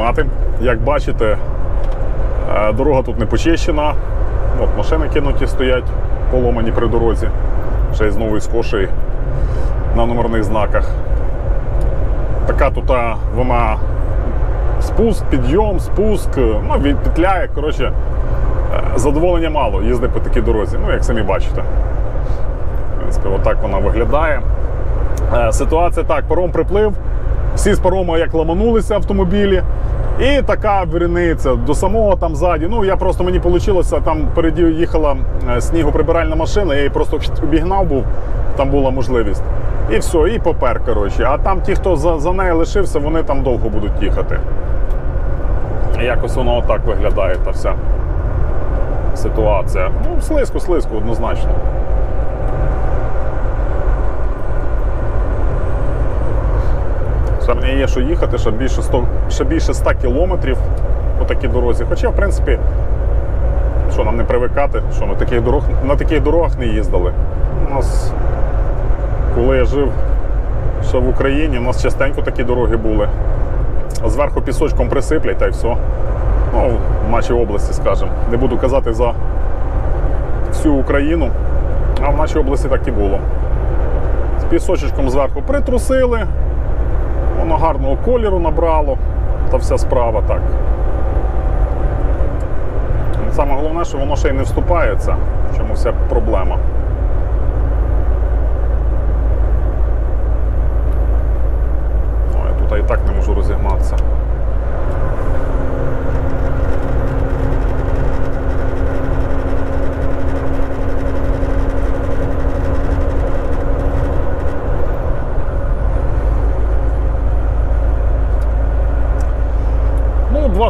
знімати. Як бачите, е, дорога тут не почищена. От машини кинуті стоять, поломані при дорозі. Ще й знову із кошею на номерних знаках. Така тут вона спуск, підйом, спуск, ну, він петляє. Коротше, е, задоволення мало їздити по такій дорозі, ну, як самі бачите. В принципі, отак вона виглядає. Е, Ситуація так, паром приплив, всі з парома як ламанулися автомобілі. І така віриниця до самого там ззаді. Ну я просто мені вийшло, там переді їхала е, снігоприбиральна машина, я її просто обігнав був, там була можливість. І все, і попер. коротше. А там ті, хто за, за нею лишився, вони там довго будуть їхати. Якось воно отак виглядає та вся ситуація. Ну, слизько, слизько, однозначно. Ще мені є що їхати, ще більше 100, ще більше 100 кілометрів по такій дорозі. Хоча, в принципі, що нам не привикати, що на таких, дорог, на таких дорогах не їздили. У нас, коли я жив ще в Україні, у нас частенько такі дороги були. Зверху пісочком присиплять та й все. Ну, в нашій області, скажімо. Не буду казати за всю Україну, а в нашій області так і було. З пісочечком зверху притрусили, воно гарного кольору набрало, та вся справа так. Саме головне, що воно ще й не вступається, в чому вся проблема. О, я тут і так не можу розігнатися.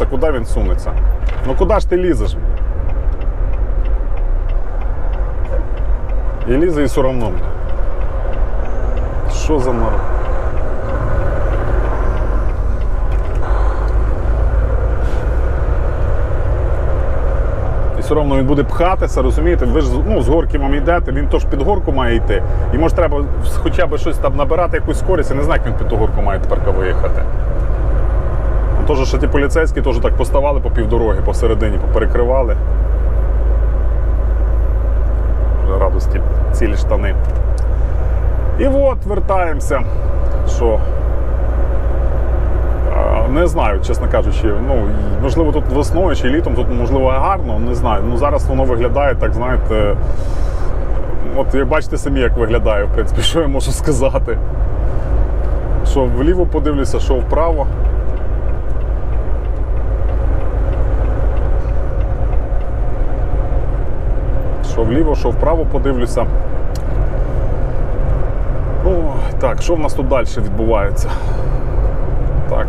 Ну, куди він сунеться. Ну куди ж ти лізеш? І лізе і все одно. Що за народ? І все одно він буде пхатися, розумієте? Ви ж ну, з горки вам йдете, він теж під горку має йти. І може треба хоча б щось там набирати, якусь скорість, я не знаю, як він під ту горку має тепер виїхати. Теж, що ті поліцейські теж так поставали по півдороги, посередині, поперекривали. Вже радості цілі штани. І от вертаємося. Що? Не знаю, чесно кажучи. Ну, можливо, тут весною чи літом, тут можливо гарно, не знаю. Ну зараз воно виглядає, так знаєте. От як бачите самі, як виглядає, в принципі, що я можу сказати. Що вліво подивлюся, що вправо. Що вліво, що вправо подивлюся. О, так, що в нас тут далі відбувається? Так.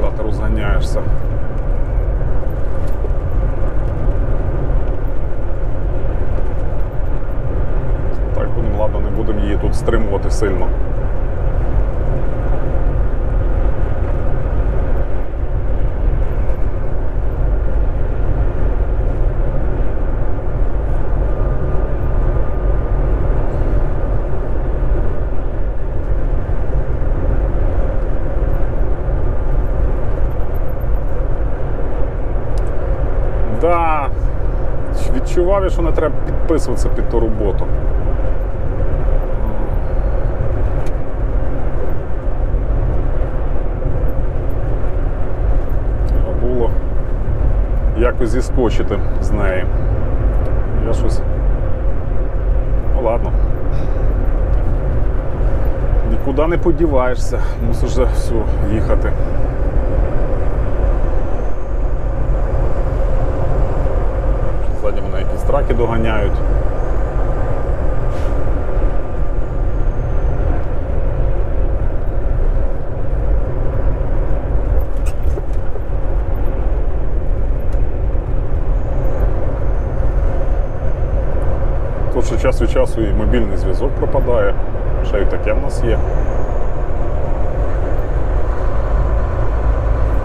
Куди ти розганяєшся? Так, ну ладно, не будемо її тут стримувати сильно. Відчував що не треба підписуватися під ту роботу. Треба було якось зіскочити з неї. Я щось. Ну ладно. нікуди не подіваєшся, мусиш за все їхати. Ззаді мене якісь траки доганяють. Тут ще час від часу і мобільний зв'язок пропадає. Ще й таке в нас є.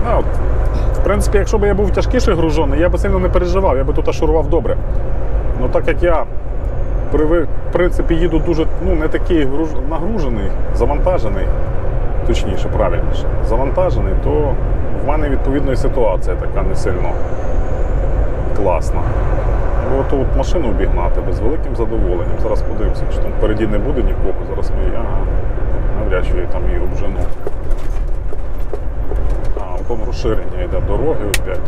Ну, от, в принципі, якщо б я був тяжкіше гружений, я б сильно не переживав, я би тут ашурував добре. Ну так як я в принципі, їду дуже ну, не такий груж- нагружений, завантажений, точніше, правильніше, завантажений, то в мене відповідно і ситуація така не сильно класна. Ну, От от машину обігнати без великим задоволенням. Зараз подивимося, чи там впереді не буде нікого. Зараз ми ага, навряд чи я там її обжену. А, розширення йде дороги опять.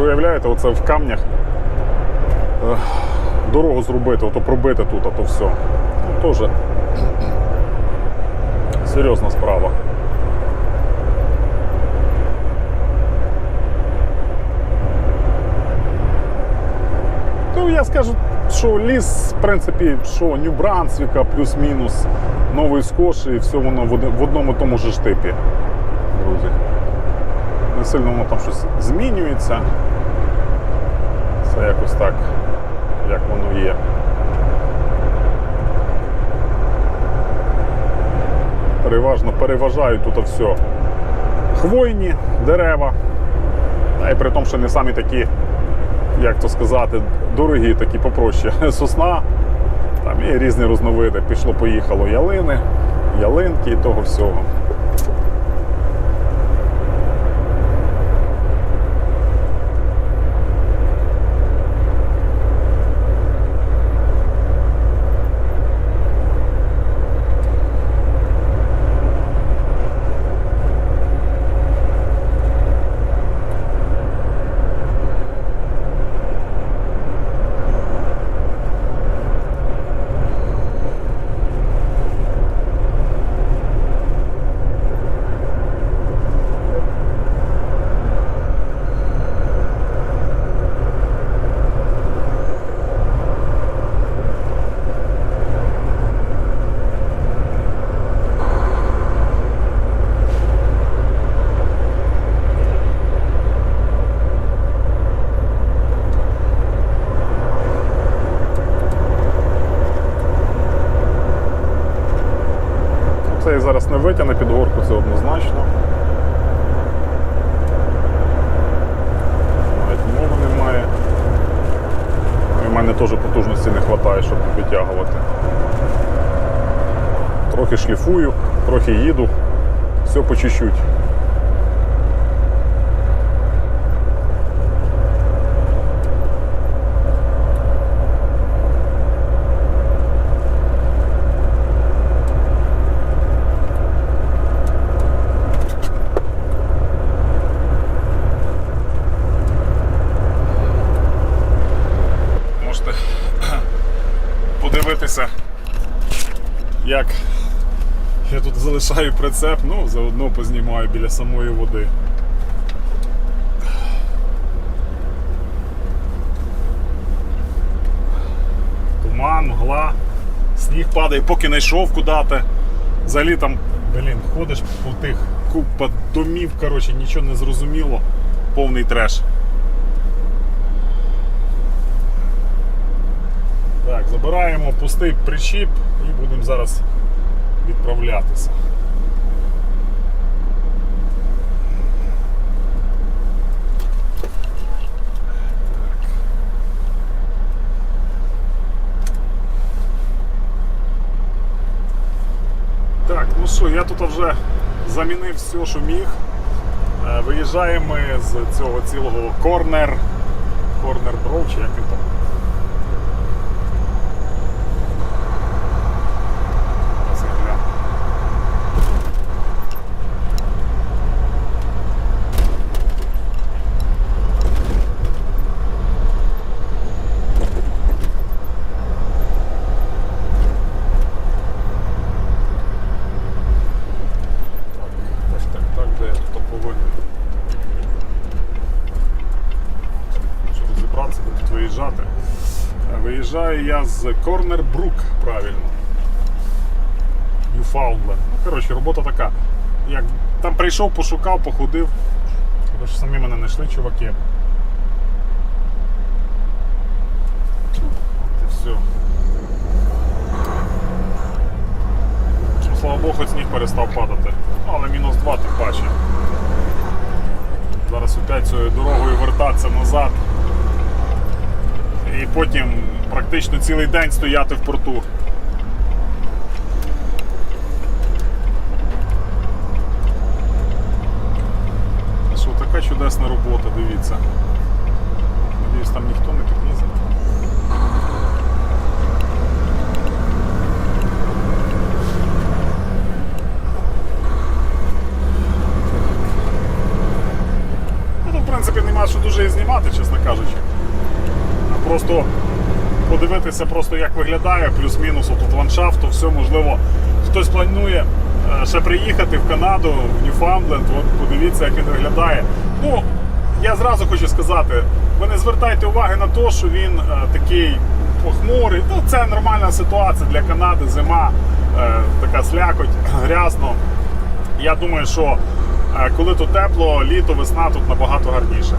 Ви уявляєте, оце в камнях дорогу зробити, ото пробити тут, а то все. Ну, теж серйозна справа. Ну, я скажу, що ліс, в принципі, що Нью-Брансвіка, плюс-мінус, Новий Скош, і все воно в одному тому ж типі, друзі. Не сильно воно там щось змінюється. Все якось так, як воно є. Переважно переважають тут все. Хвойні дерева. І при тому, що не самі такі як то сказати, дорогі, такі попроще. Сосна, там є різні різновиди. Пішло-поїхало ялини, ялинки і того всього. Це зараз не витягне під горку, це однозначно. Навіть мови немає. І в мене теж потужності не вистачає, щоб витягувати. Трохи шліфую, трохи їду, все по чуть-чуть. Можете подивитися, як я тут залишаю прицеп, ну, заодно познімаю біля самої води. Туман, мгла, сніг падає, поки не йшов куди-то. Взагалі там, блін, ходиш по тих купа домів, коротше, нічого не зрозуміло, повний треш. Так, забираємо пустий причіп і будемо зараз відправлятися. Я тут вже замінив все, що міг. Е, Виїжджаємо з цього цілого корнер. Корнер бров, чи як він там. Зараз я гляну. Так, так, так, де я тут повинен. Щоб розібратися, де тут виїжджати. Виїжджаю я з Корнер Брук, правильно. Ньюфаундленд. Ну, коротше, робота така. Як там прийшов, пошукав, походив. Коротше, самі мене знайшли, чуваки. От і все. Слава Богу, сніг перестав падати. Ну, але мінус 2 тим паче. Зараз опять цією дорогою вертатися назад. І потім практично цілий день стояти в порту. Що така чудесна робота, дивіться. Надіюсь, там ніхто не підлізе. Ну, в принципі, нема що дуже і знімати, чесно кажучи. Просто подивитися, просто як виглядає, плюс-мінус тут ландшафт, то все можливо. Хтось планує е, ще приїхати в Канаду, в Ньюфаундленд, от подивіться, як він виглядає. Ну, я зразу хочу сказати, ви не звертайте уваги на те, що він е, такий похмурий. Ну, це нормальна ситуація для Канади, зима, е, така слякоть, грязно. Я думаю, що коли тут тепло, літо, весна тут набагато гарніше.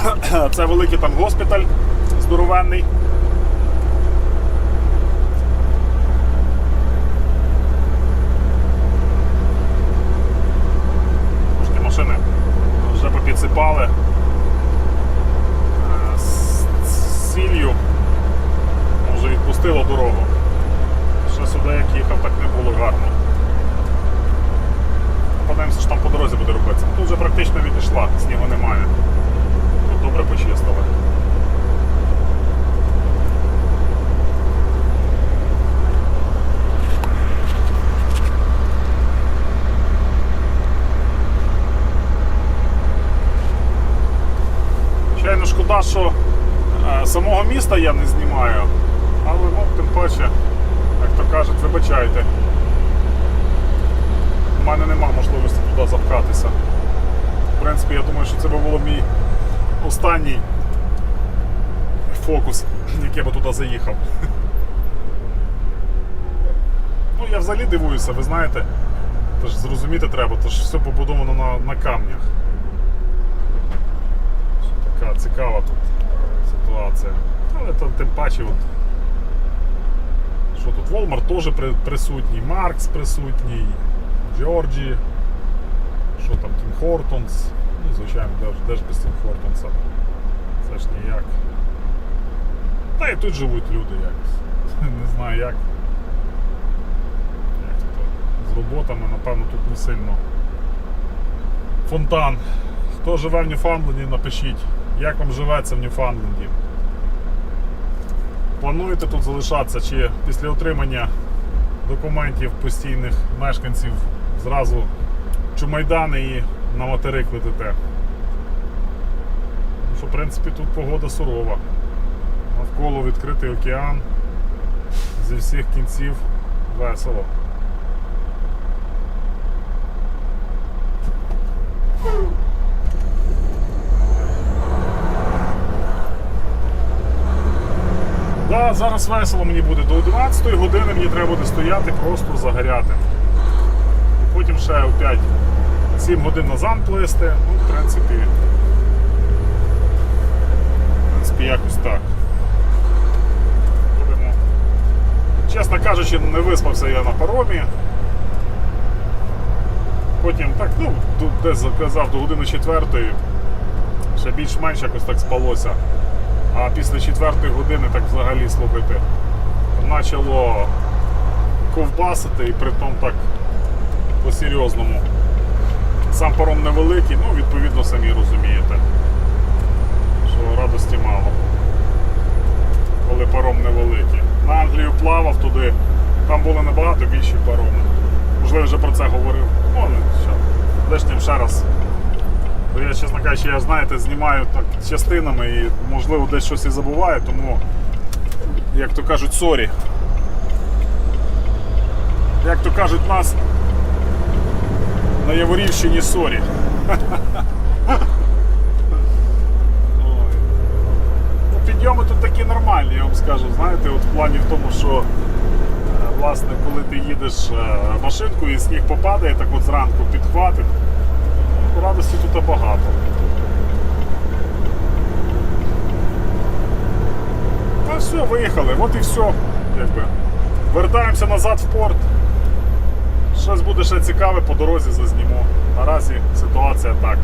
Це великий там госпіталь здоровенний. Трошки машини вже попідсипали Е, з з сіллю. Вже відпустило дорогу. Ще сюди як їхав, так не було гарно. Подивимося, що там по дорозі буде робитися. Тут вже практично відійшла, снігу немає. Тут добре почистили. Звичайно, шкода, що е, самого міста я не знімаю, але ну, тим паче, як то кажуть, вибачайте. У мене нема можливості туди запхатися. В принципі, я думаю, що це би було мій останній фокус, як я би туди заїхав. Ну, я взагалі дивуюся, ви знаєте, тож зрозуміти треба, тож все побудовано на, на камнях. Цікава тут ситуація. Але то, тим паче, от, що тут Walmart теж при- присутній, Маркс присутній, Джорджі, що там Тім Хортонс. Ну, звичайно, де ж, без Тім Хортонса. Це ж ніяк. Та і тут живуть люди якось. Не знаю як. З роботами, напевно, тут не сильно. Фонтан. Хто живе в Ньюфаундленді, напишіть, як вам живеться в Ньюфаундленді. Плануєте тут залишатися чи після отримання документів постійних мешканців зразу чумайдани і на материк летите? Тому що, в принципі, тут погода сурова. Навколо відкритий океан. Зі всіх кінців весело. Зараз весело мені буде. До 11 години мені треба буде стояти, просто загоряти. І потім ще опять 7 годин назад плисти. Ну, в принципі. В принципі, якось так. Будемо. Чесно кажучи, не виспався я на паромі. Потім так, ну, десь заказав до години четвертої. Ще більш-менш якось так спалося. А після четвертої години так взагалі слухайте. Почало ковбасити і при тому так по-серйозному. Сам паром невеликий, ну, відповідно, самі розумієте, що радості мало, коли паром невеликий. На Англію плавав туди, там були набагато більші пароми. Можливо, вже про це говорив. Ну, але що, лишнім ще раз. Я, чесно кажучи, я знаєте, знімаю так частинами і можливо десь щось і забуваю, тому, як то кажуть, сорі. Як то кажуть, нас на Яворівщині сорі. Ну, Підйоми тут такі нормальні, я вам скажу. Знаєте, от в плані в тому, що е, власне, коли ти їдеш е, машинкою і сніг попадає, так от зранку підхватить, радості тут багато. Ну все, виїхали, от і все. Якби. Вертаємося назад в порт. Щось буде ще цікаве по дорозі зазніму. Наразі ситуація так.